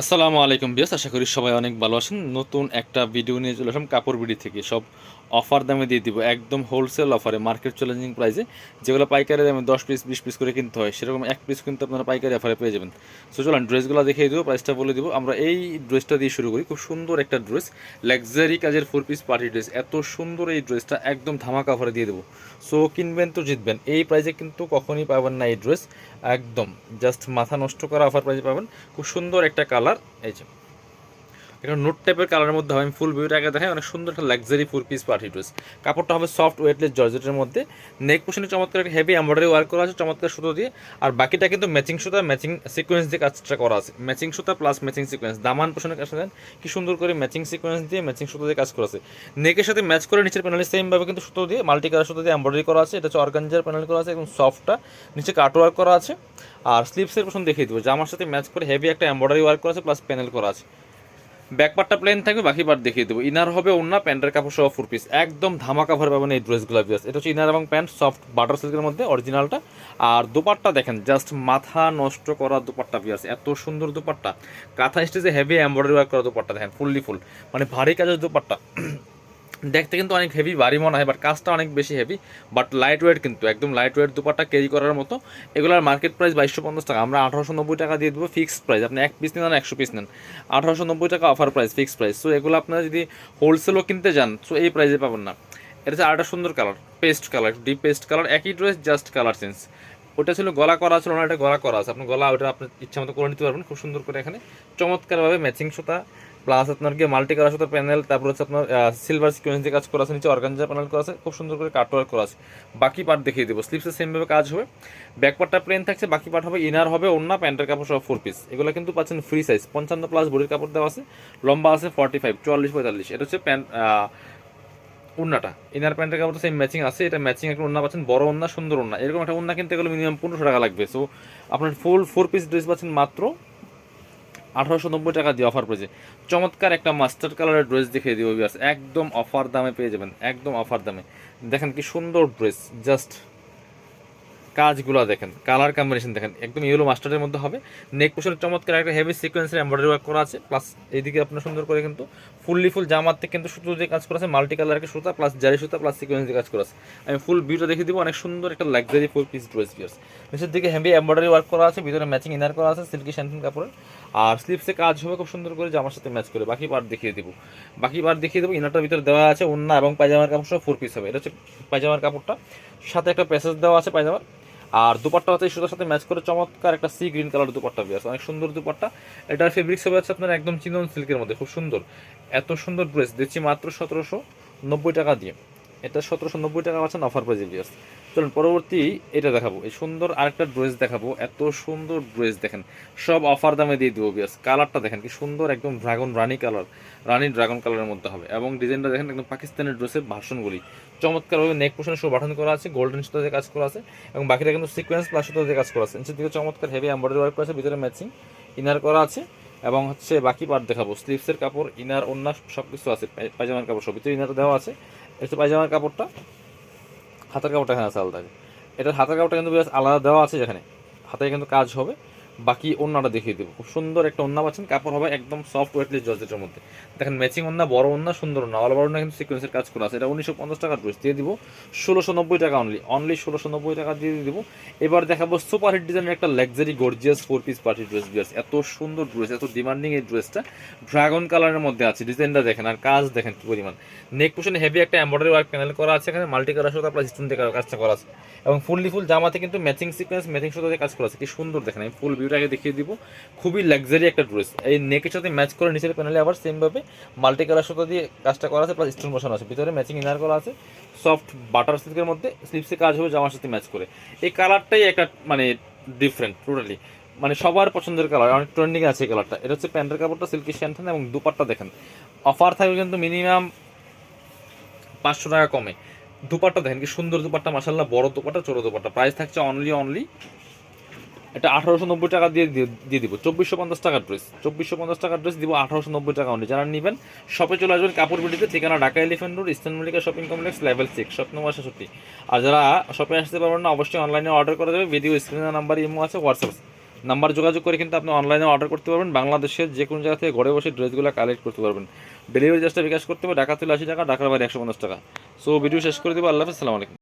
আসসালামু আলাইকুম বিয়াস আশা করি সবাই অনেক ভালো আছেন। নতুন একটা ভিডিও নিয়ে চলে আসলাম কাপড় বিডি থেকে। সব অফার দামে দিয়ে দিব। একদম হোলসেল অফারে মার্কেট চ্যালেঞ্জিং প্রাইসে যেগুলো পাইকারি দামে দশ পিস বিশ পিস করে কিনতে হয়, সেরকম এক পিস কিন্তু আপনারা পাইকারি অফারে পেয়ে যাবেন। সো চলেন ড্রেসগুলো দেখিয়ে দেবো প্রাইসটা বলে দিব। আমরা এই ড্রেসটা দিয়ে শুরু করি। খুব সুন্দর একটা ড্রেস লাক্সারি কাজের ফোর পিস পার্টি ড্রেস এত সুন্দর এই ড্রেসটা একদম ধামাকা অফারে দিয়ে দেবো। সো কিনবেন তো জিতবেন। এই প্রাইসে কিন্তু কখনই পাবেন না এই ড্রেস একদম জাস্ট মাথা নষ্ট করা অফার প্রাইসে পাবেন। খুব সুন্দর একটা কালার এই যে। এটা নোট টাইপের কালারের মধ্যে হবে আমি ফুল ভিউটা আগে দেখাই। অনেক সুন্দর একটা luxury four piece party dress কাপড়টা হবে সফট ওয়েটলেস জর্জেটের মধ্যে। নেক পোশনে চমৎকার একটা হেভি এমব্রয়ডারি ওয়ার্ক করা আছে, চমৎকার সুতো দিয়ে। আর বাকিটা কিন্তু ম্যাচিং সুতা ম্যাচিং সিকোয়েন্স দিয়ে কাজটা করা আছে। ম্যাচিং সুতা প্লাস ম্যাচিং সিকোয়েন্স দামান পোশনের কাজ দেন কি সুন্দর করে ম্যাচিং সিকোয়েন্স দিয়ে ম্যাচিং সুতো দিয়ে কাজ করা আছে। নেকের সাথে ম্যাচ করে নিচের প্যানেলে সেমভাবে কিন্তু সুতো দিয়ে মাল্টি কালার সুতো দিয়ে এমব্রয়ডারি করা আছে। এটা হচ্ছে অর্গানজার প্যানেল করা আছে এবং সফটটা নিচে কাট ওয়ার্ক করা আছে। আর স্লিপসের পোশন দেখিয়ে দেবো। জামার সাথে ম্যাচ করে হেভি একটা এমব্রয়ডারি ওয়ার্ক করা আছে প্লাস প্যানেল করা আছে। ব্যাক পার্টটা প্লেন থাকবে, বাকি পার্ট দেখিয়ে দেবো। ইনার হবে অন্য প্যান্টের কাপড় সহ ফোর পিস একদম ধামা কাভার পাবেন এই ড্রেসগুলো বিয়াস এটা হচ্ছে ইনার এবং প্যান্ট সফট বাটার সিল্কের মধ্যে অরিজিনালটা আর দুপাট্টা দেখেন জাস্ট মাথা নষ্ট করা দুপাট্টা বিয়াস এত সুন্দর দুপাট্টা। কাঁথা স্টেজে হেভি এম্ব্রয়ডারি ওয়ার্ক করা দুপাট্টা, দেখেন ফুললি ফুল মানে ভারী কাজের দুপাট্টা। দেখতে কিন্তু অনেক হেভি ভারী মনে হয় বাট কাজটা অনেক বেশি হেভি বাট লাইট ওয়েট কিন্তু, একদম লাইট ওয়েট দুপাটা ক্যারি করার মতো। এগুলোর মার্কেট প্রাইস বাইশশো পঞ্চাশ টাকা। আমরা আঠারোশো নব্বই টাকা দিয়ে দেবো ফিক্সড প্রাইস আপনি এক পিস নেন একশো পিস নেন। আঠারোশো নব্বই টাকা offer price fixed price so এগুলো আপনারা যদি হোলসেলও কিনতে যান সো এই প্রাইসে পাবেন না। এটা হচ্ছে আরেকটা সুন্দর colour paste colour deep paste colour একই ড্রেস জাস্ট কালার চেঞ্জ ওটা ছিল গলা করা, ছিল না, এটা গলা করা আছে। আপনি গলা, ওটা আপনার ইচ্ছা মতো করে নিতে পারবেন, খুব সুন্দর করে এখানে। চমৎকারভাবে ম্যাচিং সুতা। প্লাস আপনার কি মাল্টি কালার সুতার প্যানেল তারপর হচ্ছে আপনার সিলভার সিকোয়েন্স দিয়ে কাজ করা আছে, নিচে অর্গানজা প্যানেল করা আছে, খুব সুন্দর করে কাটওয়ার্ক করা আছে। বাকি পার্ট দেখিয়ে দেবো। স্লিপসে সেমভাবে কাজ হবে। ব্যাক পার্টটা প্লেন থাকছে, বাকি পার্ট হবে ইনার হবে অন্য প্যান্টের কাপড় সব ফোর পিস এগুলো কিন্তু পাচ্ছেন ফ্রি সাইজ পঞ্চান্ন প্লাস বডির কাপড় দেওয়া আছে। লম্বা আছে ফর্টি ফাইভ চুয়াল্লিশ, পঁয়তাল্লিশ। এটা হচ্ছে প্যান্ট উন্নাটা ইনার প্যান্টের কাপড়টা সেম ম্যাচিং আছে। এটা ম্যাচিং একটা উন্না পাচ্ছেন, বড় উন্না সুন্দর উন্না এরকম একটা উন্না কিনতে গেলে মিনিমাম পনেরোশো টাকা লাগবে। সো আপনার ফুল ফোর পিস ড্রেস পাচ্ছেন মাত্র আঠারোশো নব্বই টাকা দিয়ে অফার পেয়েছে চমৎকার একটা মাস্টার কালারের ড্রেস দেখিয়ে দিব একদম অফার দামে পেয়ে যাবেন, একদম অফার দামে। দেখেন কি সুন্দর ড্রেস জাস্ট কাজগুলো দেখেন কালার কম্বিনেশন দেখেন, একদম ইয়েলো মাস্টারের মধ্যে হবে। নেক পোশনের চমৎকার একটা হেভি সিকোয়েন্সের এমব্রয়ডারি ওয়ার্ক করা আছে প্লাস এইদিকে আপনার সুন্দর করে কিন্তু ফুললি ফুল জামাতে কিন্তু সুতো দিয়ে কাজ করা আছে মাল্টি কালারের সুতা প্লাস জারি সুতা প্লাস সিকোয়েন্স দিয়ে কাজ করা আছে। আমি ফুল ভিউটা দেখিয়ে দিব, অনেক সুন্দর একটা লাক্সারি ফুল পিস ড্রেস পিয়ার্স নিচের দিকে হেভি এমব্রয়ডারি ওয়ার্ক করা আছে, ভিতরে ম্যাচিং ইনার করা আছে সিল্কি শ্যান্টিন কাপড়ের। আর স্লিপসে কাজ হবে, খুব সুন্দর করে জামার সাথে ম্যাচ করে। বাকি পার্ট দেখিয়ে দিব। বাকি পার্ট দেখিয়ে দেবো ইনারটার ভিতরে দেওয়া আছে ওন্না এবং পায়জামার কাপড় সহ ফোর পিস হবে। এটা হচ্ছে পায়জামার কাপড়টা। সাথে একটা প্যাসেজ দেওয়া আছে পায়জামার। আর দুপাট্টা হচ্ছে সুতার সাথে ম্যাচ করে চমৎকার একটা সি গ্রিন কালার দুপাট্টা আছে অনেক সুন্দর দুপাট্টা। এটার ফেব্রিক্স হবে হচ্ছে আপনার একদম চিনন সিল্কের মধ্যে, খুব সুন্দর। এত সুন্দর ড্রেস দিচ্ছি মাত্র সতেরোশো নব্বই টাকা দিয়ে। এটা সতেরোশো নব্বই টাকা পাচ্ছেন অফার প্রাইজে বিয়াস চলুন, পরবর্তী এটা দেখাবো। এই সুন্দর আরেকটা ড্রেস দেখাবো। এত সুন্দর ড্রেস দেখেন। সব অফার দামে দিয়ে দেবো বিয়াস কালারটা দেখেন, কি সুন্দর একদম ড্রাগন রানি কালার, রানি ড্রাগন কালারের মধ্যে হবে। এবং ডিজাইনটা দেখেন, একদম পাকিস্তানের ড্রেসের ভাষণগুলি চমৎকারভাবে নেক পোশনে সব বাটন করা আছে গোল্ডেন সুতো দিয়ে কাজ করা আছে, এবং বাকিটা কিন্তু সিকোয়েন্স প্লাস সুতো কাজ করা আছে। নিচের দিকে চমৎকার হেভি এম্বয়ডারি ওয়ার্ক আছে, ভিতরে ম্যাচিং ইনার করা আছে, এবং হচ্ছে বাকি পার্ট দেখাবো। স্লিভসের কাপড় ইনার অন্য সব কিছু আছে পায়জামার কাপড় সব। ভিতরে ইনার দেওয়া আছে। এটা পায়জামার কাপড়টা। হাতের কাপড়টা এখানে আছে আলাদা। এটার হাতের কাপড়টা কিন্তু আলাদা দেওয়া আছে যেখানে। হাতে কিন্তু কাজ হবে। বাকি অন্যটা দেখিয়ে দেবো। খুব সুন্দর একটা অন্য পাচ্ছেন। কাপড় হবে একদম সফট ওয়েটলেস জর্জেটের মধ্যে। দেখেন ম্যাচিং অন্য বড় অন্য সুন্দর অন্য অল বড় কিন্তু সিকোয়েন্সের কাজ করা আছে। এটা উনিশশো পঞ্চাশ টাকার ড্রেস দিয়ে দিব। ষোলোশো নব্বই টাকা অনলি অনলি ষোলোশো নব্বই টাকা দিয়ে দিব। এবার দেখাবো সুপার হিট ডিজাইনের একটা luxury gorgeous four piece party dress বিয়ার্স এত সুন্দর ড্রেস এত ডিমান্ডিং এই ড্রেসটা ড্রাগন কালারের মধ্যে আছে। ডিজাইনটা দেখেন আর কাজ দেখেন কি পরিমাণ। নেক পোশনে হেভি একটা এমব্রয়ডারি ওয়ার্ক প্যানেল করা আছে এখানে। মাল্টি কালার সুতা প্লাস স্টোন দিয়ে কাজটা করা আছে। এবং ফুললি ফুল জামাতে কিন্তু ম্যাচিং সিকোয়েন্স ম্যাচিং দিয়ে কাজ করা আছে। কি সুন্দর দেখেন, আমি ফুল ভিউটাকে দেখিয়ে দিব। খুবই লাক্সারি একটা ড্রেস এই নেকের সাথে ম্যাচ করে নিচের প্যানেলে আবার সেমভাবে মাল্টি কালার সুতো দিয়ে কাজটা করা আছে প্লাস স্টোন বসানো আছে। ভিতরে ম্যাচিং ইনার করা আছে সফট বাটার সিল্কের মধ্যে স্লিপসে কাজ হবে জামার সাথে ম্যাচ করে। এই কালারটাই একটা মানে ডিফারেন্ট টোটালি মানে সবার পছন্দের কালার অনেক ট্রেন্ডিং আছে এই কালারটা এটা হচ্ছে প্যান্টের কাপড়টা সিল্কি শ্যান্থান এবং দুপাট্টা দেখেন। অফার থাকবে কিন্তু মিনিমাম পাঁচশো টাকা কমে। দুপাট্টা দেখেন কি সুন্দর দুপাট্টা মাসাল্লাহ বড় দুপাট্টা, ছোটো দুপাট্টা। প্রাইস থাকছে অনলি অনলি এটা আঠারোশো নব্বই টাকা দিয়ে দিয়ে- দিব। চব্বিশশো পঞ্চাশ টাকার ড্রেস চব্বিশশো পঞ্চাশ টাকার ড্রেস দিব আঠারোশো নব্বই টাকা অনলি যারা নেবেন শপে চলে আসবেন কাপড় বিটিতে ঠিকানা Dhaka Elephant Road Eastern Mallika shopping complex level six shop number ছেষট্টি। আর যারা শপে আসতে পারবেন না, অবশ্যই অনলাইনে অর্ডার করে দেবে। ভিডিও স্ক্রিনের নাম্বার ইমো আছে হোয়াটসঅ্যাপ নাম্বার যোগাযোগ করে কিন্তু আপনি অনলাইনে অর্ডার করতে পারবেন। বাংলাদেশের যে কোনো জায়গা থেকে ঘরে বসে ড্রেসগুলো কালেক্ট করতে পারবেন। ডেলিভারি চার্জটা বিকাশ করতে হবে। ঢাকা থেকে আশি টাকা, ঢাকার বাইরে একশো পঞ্চাশ টাকা। সো ভিডিও শেষ করে দেবো। আল্লাহ হাফিজ। সালাম আলাইকুম।